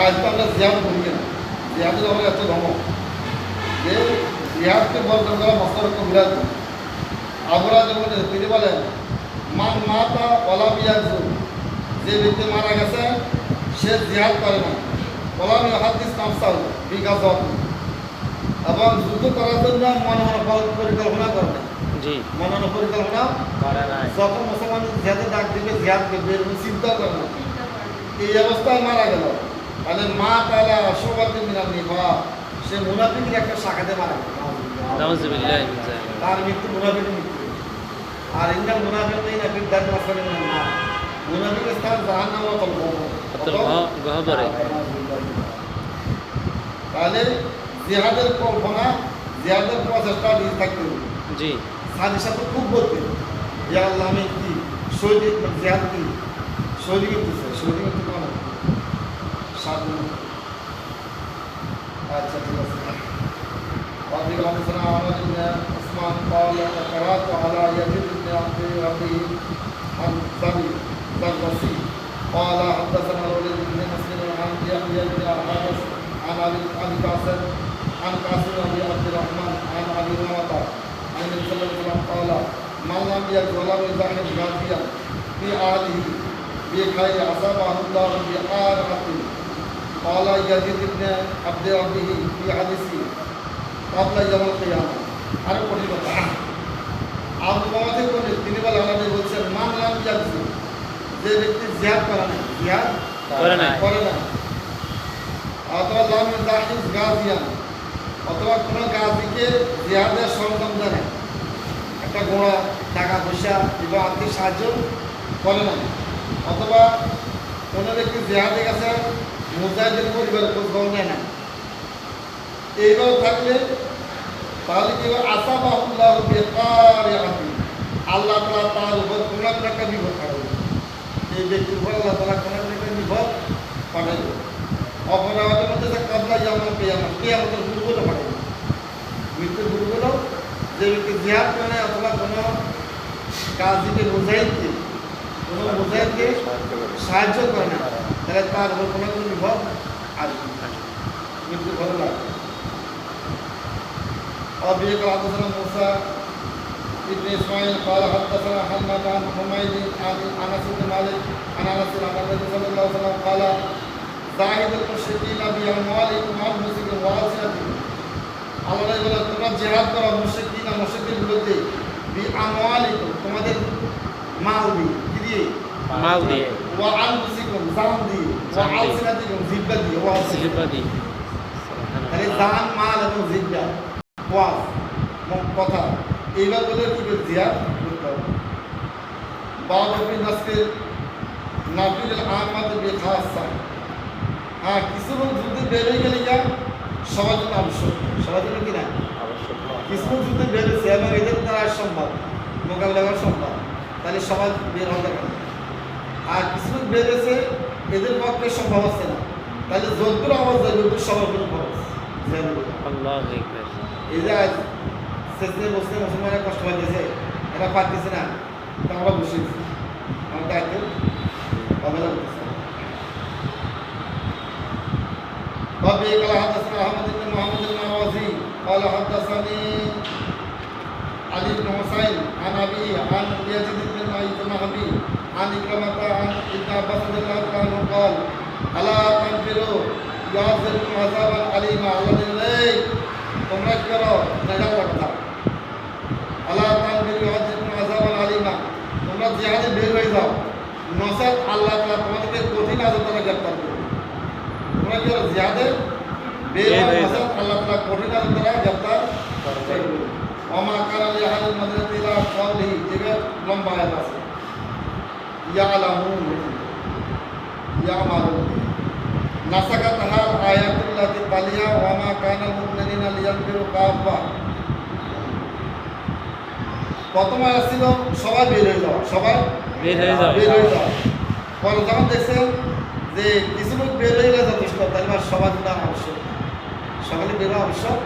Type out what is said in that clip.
আজ তো আমরা জিহাদ করি না। জিহাদের আমরা এত ধমক যে জিহাদকে বর্জন করা মস্তরক্ষ বিরাট আমরা যেমন তিনি বলেন মান মাতা অলামিয়াজু যে ব্যক্তি মারা গেছে সে জিহাদ করে না। অলামি হাদিস নামসাল বিকাশ এবং যুদ্ধ করার জন্য মনে মনে পরিকল্পনা করে না। জি। মনে মনে পরিকল্পনা যখন মুসলমান জিহাদের ডাক দিবে জিহাদ করবে চিন্তা করে না। এই অবস্থায় মারা গেল। তাহলে মা তাহলে অশোভাতে মিনার নিভা সে মুনাফিকের একটা শাখাতে মারা। তার মৃত্যু মুনাফিকের মৃত্যু। আর ইন্দাল মুনাফিক নেই না বিদ্যার মাসালে না মুনাফিকের স্থান জাহান নাম অতল তাহলে জিহাদের কল্পনা জিহাদের প্রচেষ্টা নিয়ে থাকতে জি। সাথে সাথে খুব বলতে যে আল্লাহ আমি কি শৈলিক জিহাদ কি? শৈলী মৃত্যু শৈলী মৃত্যু কেমন সাত মিনিট আচ্ছা ঠিক আছে وفي حدثنا عمر بن عثمان قال قرات على يزيد بن عبد ربه عن ذبي ذرسي قال حدثنا الوليد بن مسلم عن يحيى بن حارث عن ابي ابي قاسم عن قاسم بن عبد الرحمن عن ابي هريره عن النبي صلى الله عليه وسلم قال من لم يجد ولم يزاحم غازيا في اهله بخير اصابه الله بآرة قال يزيد بن عبد ربه في حديثه قبل يوم القيامة আরো কঠিন কথা আবু মামাতে কোন তিনি বলে আলাদা বলছেন মানলাম যাচ্ছি যে ব্যক্তি জিহাদ করে না জিহাদ করে নাই করে না অথবা লাম দাহিজ গাজিয়ান অথবা কোনো গাজিকে জিহাদের সরঞ্জাম দেয় না একটা ঘোড়া টাকা পয়সা কিংবা আর্থিক সাহায্য করে না অথবা কোনো ব্যক্তি জিহাদে গেছে মুজাহিদের পরিবারের খোঁজ খবর নেয় না। এইভাবে থাকলে তাহলে কি আশা বাহুল্লাহ বেকার আল্লাহ তালা তার উপর কোনো একটা বিপদ পাঠাবে। এই ব্যক্তির উপর আল্লাহ তালা কোনো একটা বিপদ পাঠাবে। অপরাধের মধ্যে যে কাবলা যেমন পেয়ামত পেয়ামতের গুরুগুলো পাঠাবে মৃত্যুর গুরুগুলো যে ব্যক্তি জিহাদ করে অথবা কোনো কাজ দিকে মুজাহিদকে, কোনো মুজাহিদকে সাহায্য করে না। তাহলে তার উপর কোনো কোনো বিপদ আসবে মৃত্যু ভালো লাগবে وابي قال حدثنا موسى ابن اسماعيل قال حدثنا حماد عن حميد عن انس بن مالك عن انس عن النبي صلى الله عليه وسلم قال زاهد المشركين باموالكم وانفسكم والسنتكم আল্লাহ বলে তোমরা জেহাদ করো মুশরিকিন আর মুশরিকদের বিরুদ্ধে বি আমওয়ালিকুম তোমাদের মাল দিয়ে কি দিয়ে মাল দিয়ে ওয়া আনফুসিকুম জান দিয়ে জান দিয়ে। জিব্বা দিয়ে ওয়া জিহ্বা দিয়ে তাহলে দান মাল এবং জিজ্ঞা ওয়াজ কথা এইবার বলে কি জিয়াদ করতে হবে বাবি নাসকের নাফিল আহমদ বেখাসা হ্যাঁ কিছু লোক যুদ্ধে বেরিয়ে গেলে যা সবার জন্য আবশ্যক সবার জন্য কিনা কিছু লোক যুদ্ধে বেরিয়েছে এবং এদের দ্বারা সম্ভব মোকাবিলা করা সম্ভব তাহলে সবাই বের নেই। আর কিছু লোক বেরিয়েছে এদের পক্ষে সম্ভব হচ্ছে না তাহলে যদ্দুর আওয়াজ দেয় যদ্দুর সবার জন্য খরচ জিহাদের উপর। আল্লাহ আকবার এই যে আজ শেষে বসে মুসলমানরা কষ্ট পাইতেছে এরা পারতেছে না তা আমরা বসে আছি। আমার দায়িত্ব অবহেলা করতেছে وفي قال حدثنا احمد بن محمد المروزي قال حدثني علي بن حسين عن ابي عن يزيد بن المهدي عن إكرمة عن ابن عباس رضي الله تعالى عنه قال الا تنفروا يعذبكم عذابا عليما على الليل তোমরা কি করো নাজার কথা আল্লাহ তানবির ইউআযিবুকুম আযাবান আলিমা তোমরা জিহাদে বের হয়ে যাও নসাদ আল্লাহ তাআলা তোমাদেরকে কঠিন আযাব দ্বারা গ্রেফতার করবে তোমরা কি করো জিহাদে বের বের হয়ে হয়ে নসাদ যাও। আল্লাহ তাআলা কঠিন আযাব দ্বারা গ্রেফতার করবে ওমা কানা লিহাল মাদরাতি লা কাওলিহি এবার লম্বা আয়াত আছে ইয়ালামুন ইয়ামালুন নাসাকাত হাল আয়াতুল্লাতি তালিয়া ওয়া মা কানা মুমিনিনা লিয়ানফিরু কাফা প্রথম আয়াত ছিল সবাই বের হয়ে যাওয়া সবাই বের হয়ে যাও। বের হয়ে যাওয়া পরে যখন দেখছেন যে কিছু লোক বের হয়ে গেলে যথেষ্ট তাহলে সবার জন্য আবশ্যক সকালে বের আবশ্যক।